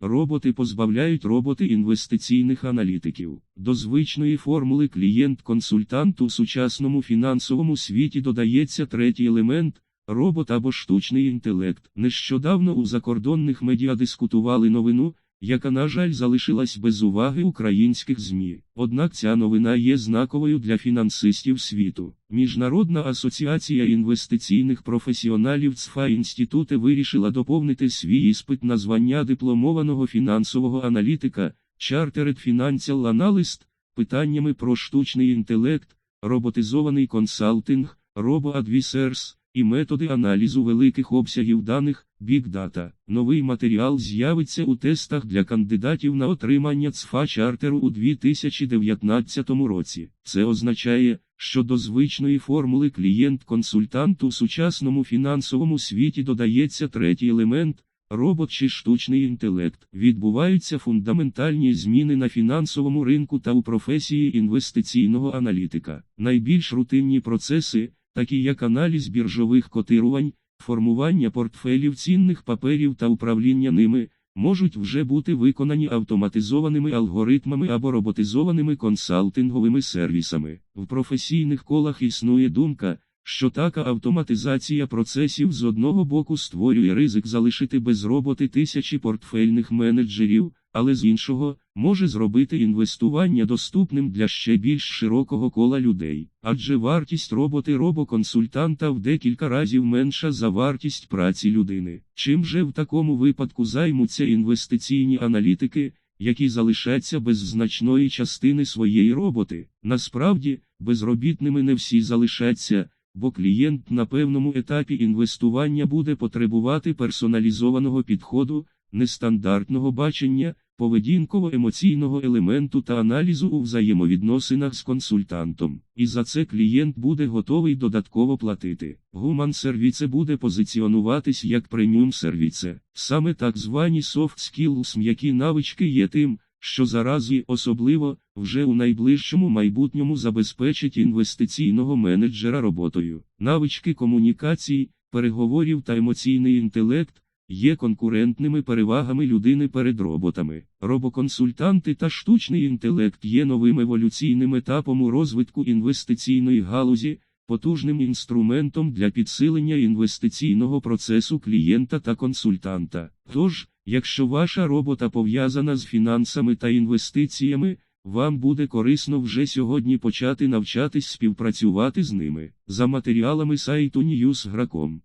Роботи позбавляють роботи інвестиційних аналітиків. До звичної формули клієнт-консультант у сучасному фінансовому світі додається третій елемент робот або штучний інтелект. Нещодавно у закордонних медіа дискутували новину, яка, на жаль, залишилась без уваги українських ЗМІ. Однак ця новина є знаковою для фінансистів світу. Міжнародна асоціація інвестиційних професіоналів ЦФА інститути вирішила доповнити свій іспит на звання дипломованого фінансового аналітика Chartered Financial Analyst питаннями про штучний інтелект, роботизований консалтинг, робоадвісерс і методи аналізу великих обсягів даних Data. Новий матеріал з'явиться у тестах для кандидатів на отримання ЦФА чартеру у 2019 році. Це означає, що до звичної формули клієнт-консультант у сучасному фінансовому світі додається третій елемент. Робот чи штучний інтелект відбуваються фундаментальні зміни на фінансовому ринку та у професії інвестиційного аналітика. Найбільш рутинні процеси, такі як аналіз біржових котирувань, формування портфелів цінних паперів та управління ними, можуть вже бути виконані автоматизованими алгоритмами або роботизованими консалтинговими сервісами. В професійних колах існує думка, що така автоматизація процесів з одного боку створює ризик залишити без роботи тисячі портфельних менеджерів, але з іншого може зробити інвестування доступним для ще більш широкого кола людей, адже вартість роботи робоконсультанта в декілька разів менша за вартість праці людини. Чим же в такому випадку займуться інвестиційні аналітики? Які залишаться без значної частини своєї роботи. Насправді, безробітними не всі залишаться, бо клієнт на певному етапі інвестування буде потребувати персоналізованого підходу, нестандартного бачення, поведінково-емоційного елементу та аналізу у взаємовідносинах з консультантом. І за це клієнт буде готовий додатково платити. Гуман сервіце буде позиціонуватись як преміум сервіце. Саме так звані soft skills м'які навички є тим, що зараз і особливо вже у найближчому майбутньому забезпечить інвестиційного менеджера роботою. Навички комунікації, переговорів та емоційний інтелект є конкурентними перевагами людини перед роботами. Робоконсультанти та штучний інтелект є новим еволюційним етапом у розвитку інвестиційної галузі, потужним інструментом для підсилення інвестиційного процесу клієнта та консультанта. Тож, якщо ваша робота пов'язана з фінансами та інвестиціями, вам буде корисно вже сьогодні почати навчатись співпрацювати з ними. За матеріалами сайту Newsgracom.